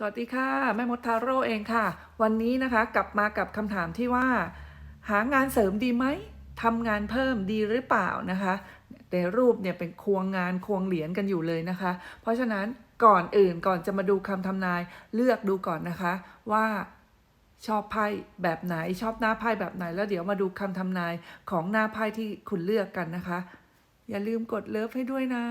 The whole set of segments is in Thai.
สวัสดีค่ะแม่มดทาโร่เองค่ะ วันนี้นะคะกลับมากับคำถามที่ว่า หางานเสริมดีไหมทำงานเพิ่มดีหรือเปล่านะคะในรูปเนี่ยเป็นควงงานควงเหรียญกันอยู่เลยนะคะ เพราะฉะนั้นก่อนอื่นก่อนจะมาดูคำทำนายเลือกดูก่อนนะคะ ว่าชอบไพ่แบบไหนชอบหน้าไพ่แบบไหน แล้วเดี๋ยวมาดูคำทำนายของหน้าไพ่ที่คุณเลือกกันนะคะ อย่าลืมกดเลิฟให้ด้วยนะ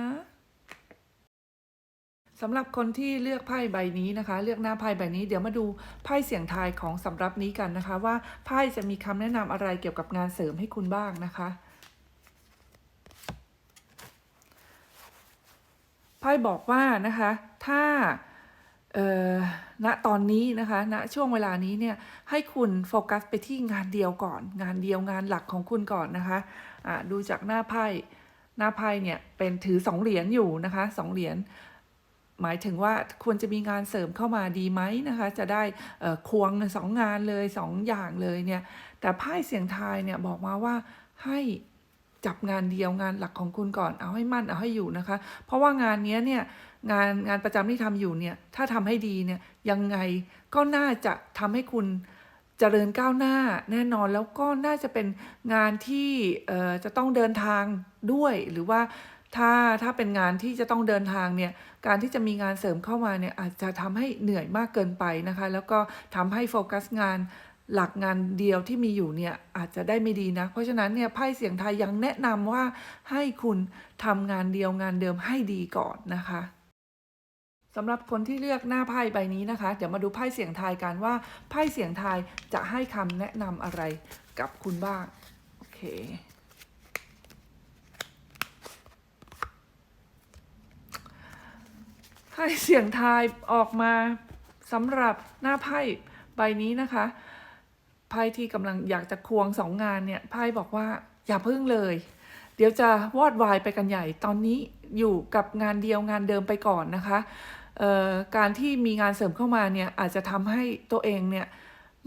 สำหรับคนที่เลือกไพ่ใบนี้นะคะ เลือกหน้าไพ่ใบนี้เดี๋ยวมาดูไพ่เสียงทายของสำรับนี้กันนะคะ ว่าไพ่จะมีคำแนะนำอะไรเกี่ยวกับงานเสริมให้คุณบ้างนะคะไพ่บอกว่านะคะ ถ้าณตอนนี้นะคะณช่วงเวลานี้เนี่ยให้คุณโฟกัสไปที่งานเดียวก่อน งานเดียวงานหลักของคุณก่อนนะคะะดูจากหน้าไพ่หน้าไพ่เนี่ยเป็นถือสองเหรียญอยู่นะคะสองเหรียญ หมายถึงว่าควรจะมีงานเสริมเข้ามาดีไหมนะคะ จะได้ควงสองงานเลยสองอย่างเลยเนี่ย แต่ไพ่เสียงทายเนี่ยบอกมาว่าให้จับงานเดียวงานหลักของคุณก่อนเอาให้มั่นเอาให้อยู่นะคะ เพราะว่างานนี้เนี่ยงานงานประจำที่ทำอยู่เนี่ยถ้าทำให้ดีเนี่ยยังไงก็น่าจะทำให้คุณเจริญก้าวหน้าแน่นอนแล้วก็น่าจะเป็นงานที่จะต้องเดินทางด้วยหรือว่า ถ้าถ้าเป็นงานที่จะต้องเดินทางเนี่ยการที่จะมีงานเสริมเข้ามาเนี่ยอาจจะทำให้เหนื่อยมากเกินไปนะคะ แล้วก็ทำให้โฟกัสงานหลักงานเดียวที่มีอยู่เนี่ยอาจจะได้ไม่ดีนะ เพราะฉะนั้นเนี่ยไพ่เสียงไทายยังแนะนำว่าให้คุณทำงานเดียวงานเดิมให้ดีก่อนนะคะสำหรับคนที่เลือกหน้าไพ่ใบนี้นะคะ เดี๋ยวมาดูไพ่เสียงทายกันว่าไพ่เสียงทายจะให้คำแนะนำอะไรกับคุณบ้าง โอเค ไพ่เสียงทายออกมาสำหรับหน้าไพ่ใบนี้นะคะไพ่ที่กำลังอยากจะควงสองงานเนี่ยไพ่บอกว่าอย่าพึ่งเลย เดี๋ยวจะวอดวายไปกันใหญ่ตอนนี้อยู่กับงานเดียวงานเดิมไปก่อนนะคะเอ่อการที่มีงานเสริมเข้ามาเนี่ยอาจจะทำให้ตัวเองเนี่ย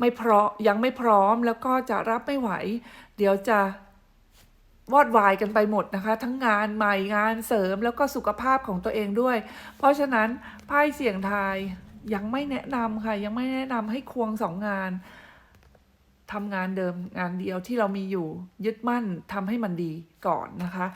ไม่พร้อมยังไม่พร้อมแล้วก็จะรับไม่ไหว เดี๋ยวจะ วอดวายกันไปหมดนะคะ ทั้งงานใหม่งานเสริมแล้วก็สุขภาพของตัวเองด้วย เพราะฉะนั้นไพ่เสี่ยงทายยังไม่แนะนำค่ะ ยังไม่แนะนำให้ควงสองงานทำงานเดิมงานเดียวที่เรามีอยู่ยึดมั่นทำให้มันดีก่อนนะคะ